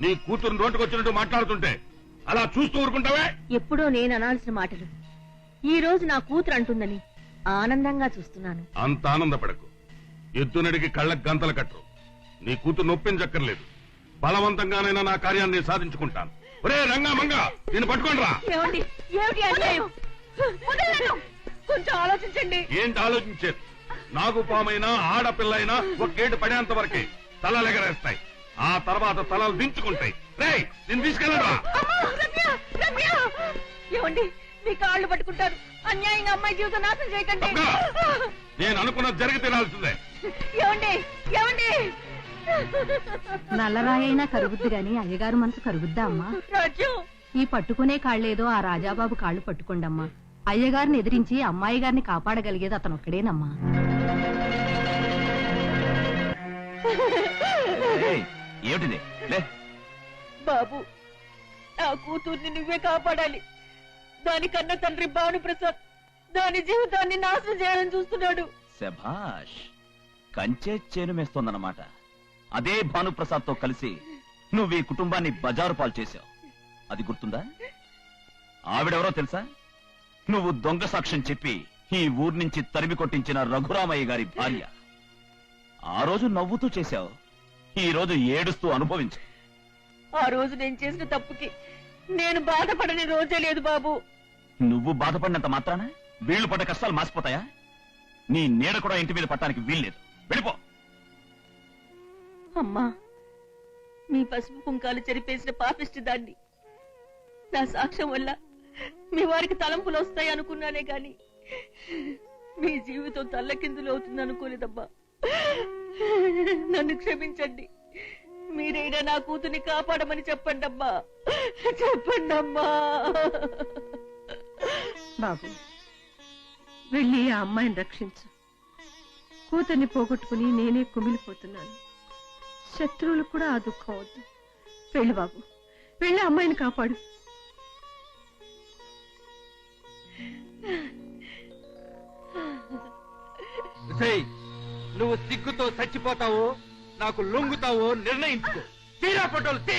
నీ కూతురు రోడ్డుకు వచ్చినట్టు మాట్లాడుతుంటే అలా చూస్తూ ఊరుకుంటావే? ఎప్పుడో నేను అనాల్సిన మాటలు. ఈ రోజు నా కూతురు అంటుందని ఆనందంగా చూస్తున్నాను. అంత ఆనందపడకు. ఎద్దునడికి కళ్ళకు గంతలు కట్టు నీ కూతురు నొప్పించక్కర్లేదు. బలవంతంగానైనా నా కార్యాన్ని సాధించుకుంటాను. ఒరే రంగా మంగా నేను పట్టుకోండిరా ఏమండి? ఏమిటి అన్యాయం? వదలను. కొంచెం ఆలోచించండి. ఏంటి ఆలోచించేది? నాగు పామైనా ఆడపిల్లైనా ఒకేటు పడేంత వరకే తలలు ఎగరేస్తాయి ఆ తర్వాత తలలు దించుకుంటాయి. రేయ్ నేను తీసుకెళ్ళరా! ఏమండి మీ కాళ్ళు పట్టుకుంటారు. అన్యాయంగా అమ్మాయి జీవితం నాశనం చేయకండి. నేను అనుకున్నది జరిగి తినాల్సిందే ఏమండి ఏమండి? నల్లరాయైనా కరుగుద్ది గాని అయ్యగారు మనసు కరుగుద్దా అమ్మా? ఈ పట్టుకునే కాళ్ళేదో ఆ రాజాబాబు కాళ్ళు పట్టుకోండమ్మా. అయ్యగారిని ఎదిరించి అమ్మాయి గారిని కాపాడగలిగేది అతను ఒక్కడేనమ్మా ఏమిటిది? లే. బాబు నా కూతుర్ని నువ్వే కాపాడాలి. దాని కన్న తండ్రి భాను ప్రసాద్ దాని జీవితాన్ని నాశనం చేయాలని చూస్తున్నాడు. శభాష్ కంచే చేను మేస్తోందన్నమాట. అదే భానుప్రసాద్తో కలిసి నువ్వు ఈ కుటుంబాన్ని బజారు పాలు చేశావు. అది గుర్తుందా? ఆవిడెవరో తెలుసా? నువ్వు దొంగ సాక్ష్యం చెప్పి ఈ ఊరు నుంచి తరిమి కొట్టించిన రఘురామయ్య గారి భార్య. ఆ రోజు నవ్వుతూ చేశావు. ఈ రోజు ఏడుస్తూ అనుభవించు. ఆ రోజు నేను చేసిన తప్పుకి నేను బాధపడని రోజే లేదు బాబు. నువ్వు బాధపడినంత మాత్రాన వీళ్ళు పడ్డ కష్టాలు మాసిపోతాయా? నీ నీడ కూడా ఇంటి మీద పట్టడానికి వీల్లేదు. వెళ్ళిపో. అమ్మా మీ పసుపు కుంకాలు చెరిపేసిన పాపిష్టి దాన్ని. నా సాక్ష్యం వల్ల మీ వారికి తలంపులు వస్తాయి అనుకున్నానే గాని మీ జీవితం తల్లకిందులు అవుతుంది అనుకోలేదమ్మా నన్ను క్షమించండి. మీరైనా నా కూతుని కాపాడమని చెప్పండి అమ్మా చెప్పండి అమ్మా బాబు వెళ్ళి ఆ అమ్మాయిని రక్షించు. కూతుర్ని పోగొట్టుకుని నేనే కుమిలిపోతున్నాను. శత్రువులు కూడా ఆ దుఃఖం వద్దు. వెళ్ళు బాబు వెళ్ళి అమ్మాయిని కాపాడు. సేయ్ నువ్వు సిగ్గుతో చచ్చిపోతావో నాకు లొంగుతావో నిర్ణయించుకో. తీరా ఫోటోలు తీ!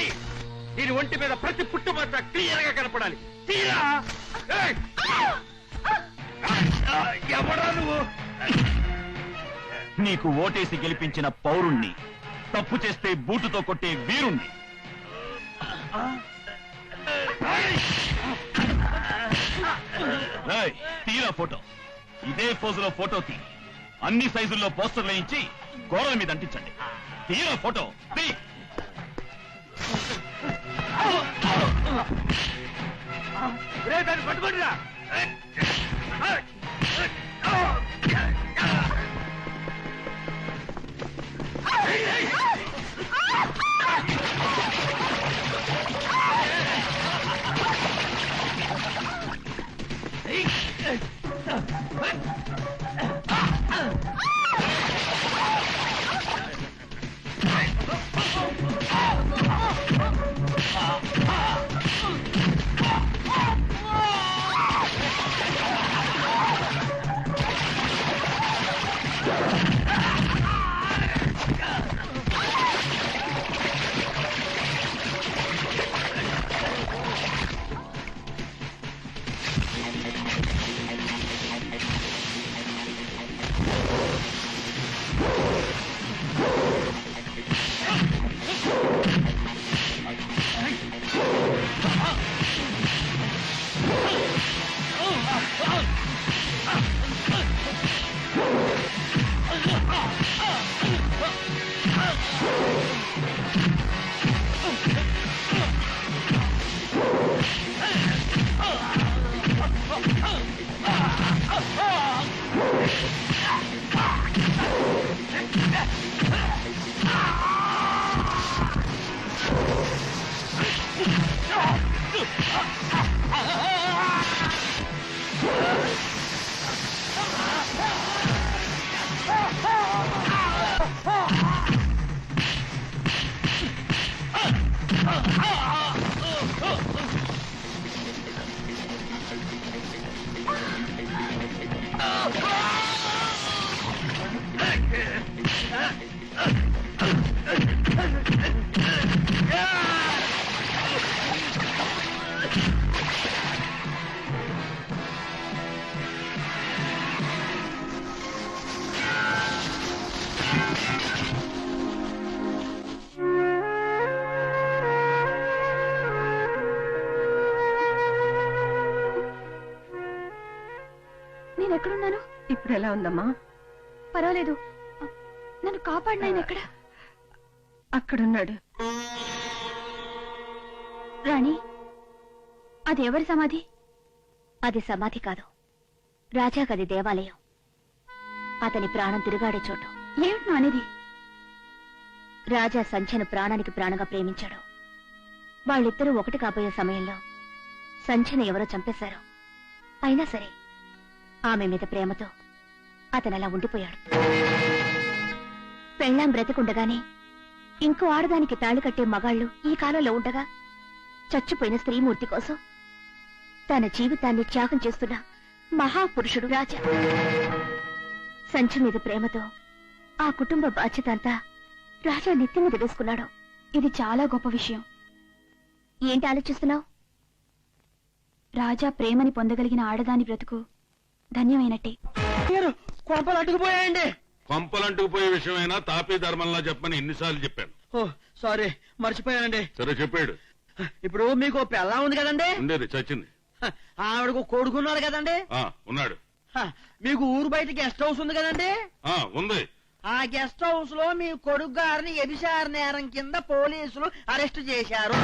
దీని ఒంటి మీద ప్రతి పుట్టుమచ్చ క్లియర్గా కనపడాలి. తీరా! ఏయ్! ఎవడా నువ్వు? నీకు ఓటేసి గెలిపించిన పౌరుణ్ణి తప్పు చేస్తే బూటుతో కొట్టే వీరుణ్ణి. తీరా ఫోటో. ఇదే పోజులో ఫోటో తీ అన్ని సైజుల్లో పోస్టర్లు వేయించి గోడల మీద అంటించండి. తీరా ఫోటో. తీ. రే Ha! ఎక్కడున్నాను? ఇప్పుడు ఎలా ఉందమ్మా? పర్వాలేదు. నన్ను కాపాడిన ఆయన ఎక్కడ? అక్కడున్నాడు. రాణి అది ఎవరి సమాధి? అది సమాధి కాదు. రాజాగది దేవాలయం. అతని ప్రాణం తిరుగాడే చోటు. ఏమిటి అనేది రాజా సంధ్యను ప్రాణానికి ప్రాణంగా ప్రేమించాడు. వాళ్ళిద్దరూ ఒకటి కాబోయే సమయంలో సంధ్యను ఎవరో చంపేశారు. అయినా సరే ఆమె మీద ప్రేమతో అతను అలా ఉండిపోయాడు. పెళ్ళాం బ్రతికుండగానే ఇంకో ఆడదానికి తాళి కట్టే మగాళ్ళు ఈ కాలంలో ఉండగా చచ్చిపోయిన స్త్రీమూర్తి కోసం తన జీవితాన్ని త్యాగం చేస్తున్న మహాపురుషుడు రాజా. సంచి మీద ప్రేమతో ఆ కుటుంబ బాధ్యత అంతా రాజా నెత్తి మీద వేసుకున్నాడు. ఇది చాలా గొప్ప విషయం. ఏంటి ఆలోచిస్తున్నావు? రాజా ప్రేమని పొందగలిగిన ఆడదాని బ్రతుకు ధన్యమైనట్టే. కొంపలు అట్టుకుపోయాయండి కొంపలంటుకుపోయే విషయమైనా తాపీ ధర్మంలా చెప్పని ఎన్నిసార్లు చెప్పాను. ఓ సారీ మర్చిపోయానండి. సరే చెప్పాడు. ఇప్పుడు మీకు పెళ్ళా ఉంది కదండి? ఉండేది చచ్చింది. హ, ఆవిడకు కొడుకున్నాడు కదండి? ఆ ఉన్నాడు. హ, మీకు ఊరు బయట గెస్ట్ హౌస్ ఉంది కదండి? ఆ ఉంది. ఆ గెస్ట్ హౌస్లో మీ కొడుకు గారిని ఎబిసార నేరం కింద పోలీసులు అరెస్ట్ చేశారు.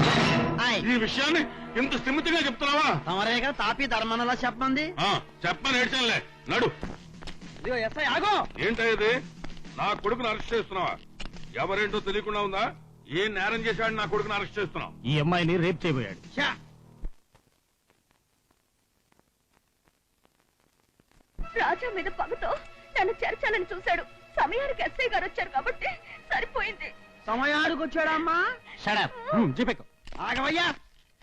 ఆయ్. ఈ విషయాన్ని ఇంత స్థిమితంగా చెప్తున్నావా? తమరే కదా తాపి ధర్మనలా చెప్పమంది? ఆ చెప్పని ఏడ్చానులే. నడు. ఇదిగో ఎస్ఐ ఆగో. ఏంటయ్యది నా కొడుకుని అరెస్ట్ చేస్తున్నావా? ఎవరేంటో తెలియకుండా ఉందా? ఏ నేరం చేశాడు నా కొడుకుని అరెస్ట్ చేస్తున్నావు? ఈ అమ్మాయిని రేప్ చేయబోయాడు. ఛా, రాజా మీద పగతో నన్ను చేర్చాలని చూశాడు. సమయానికి ఎస్ఐ గారు వచ్చారు కాబట్టి సరిపోయింది. సమయానికి వచ్చాడమ్మా షడప్ జీపెక్కు ఆగవయ్యా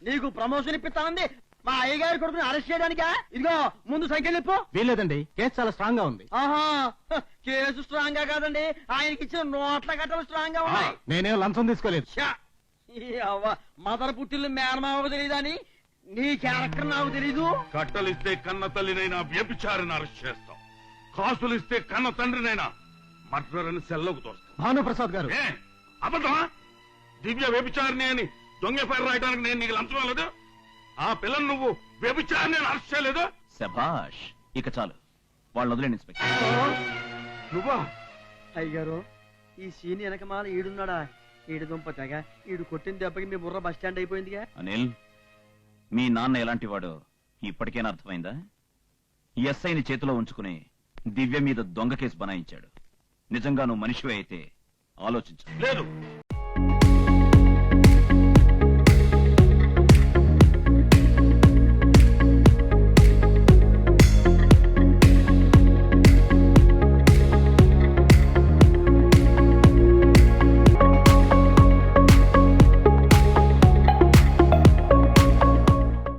నీకు ప్రమోషన్ ఇప్పిస్తానంది. మా అయ్యగారి కొడుకుని అరెస్ట్ చేయడానికా? ఇదిగో ముందు సైకిల్ ఇప్పు. వీల్లేదండి కేసు చాలా స్ట్రాంగ్గా ఉంది. ఆహా హ, కేసు స్ట్రాంగ్గా కాదండి. ఆయనకి ఇచ్చిన నోట్ల కట్టలు స్ట్రాంగ్గా ఉన్నాయి. నేనేం లంచం తీసుకోలేదు. ఛా, ఈ అవ్వ మదర్ పుట్టిల్లు మేనమావకు తెలియదని నీ క్యారెక్టర్ నాకు తెలీదు. కట్టలిస్తే కన్న తల్లినైనా వ్యభిచారిని అరెస్ట్ చేస్తాం. కాసులిస్తే కన్న తండ్రినైనా మర్డర్ అని సెల్లోకి తోస్తాం. భానుప్రసాద్ గారు. ఏ అబద్ధమా? దివ్య వ్యభిచారిణి అని దొంగ పేరు రాయడానికి నేను నీకు లంచం ఇవ్వలేదు. ఆ పిల్లని నువ్వు వ్యభిచారిని అని అరెస్ట్ చేయలేదు? శభాష్ ఇక చాలు. వాళ్ళు వదిలేండి ఇన్స్పెక్టర్. నువ్వా? అయ్యగారు ఈ సీన్ వెనకమాల ఈడున్నాడా? ఈడు దుంప తెగ ఈడు కొట్టిన దెబ్బకి మీ బుర్ర బస్ స్టాండ్ అయిపోయిందిగా? అనిల్ మీ నాన్న ఎలాంటి వాడో ఇప్పటికైనా అర్థమైందా? ఎస్ఐని చేతిలో ఉంచుకుని దివ్య మీద దొంగ కేసు బనాయించాడు. నిజంగా నువ్వు మనిషివే అయితే ఆలోచించు. లేదు.